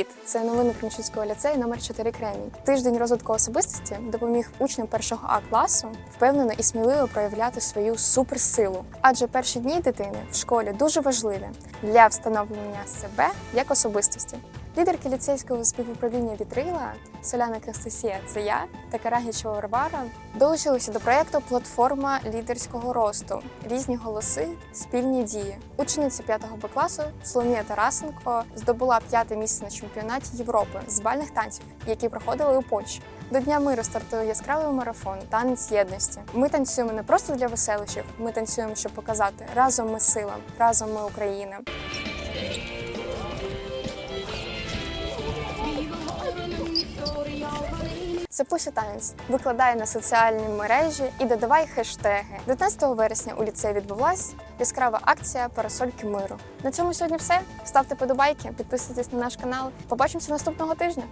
Привіт! Це новини Кремчуцького ліцею номер 4 Кремінь. Тиждень розвитку особистості допоміг учням першого А класу впевнено і сміливо проявляти свою суперсилу. Адже перші дні дитини в школі дуже важливі для встановлення себе як особистості. Лідерки ліцейського співуправління Вітрила Соляна Кастасія, це я та Карагічева Варвара долучилися до проєкту Платформа лідерського росту. Різні голоси, спільні дії. Учениця 5 Б класу Соломія Тарасенко здобула п'яте місце на чемпіонаті Європи з бальних танців, які проходили у Польщі. До Дня миру стартує яскравий марафон танець єдності. Ми танцюємо не просто для веселищів, ми танцюємо, щоб показати разом ми сила, разом ми Україна. Запусти танець, викладай на соціальні мережі і додавай хештеги. 19 вересня у ліцеї відбулась яскрава акція Парасольки миру. На цьому сьогодні все. Ставте подобайки, підписуйтесь на наш канал. Побачимося наступного тижня.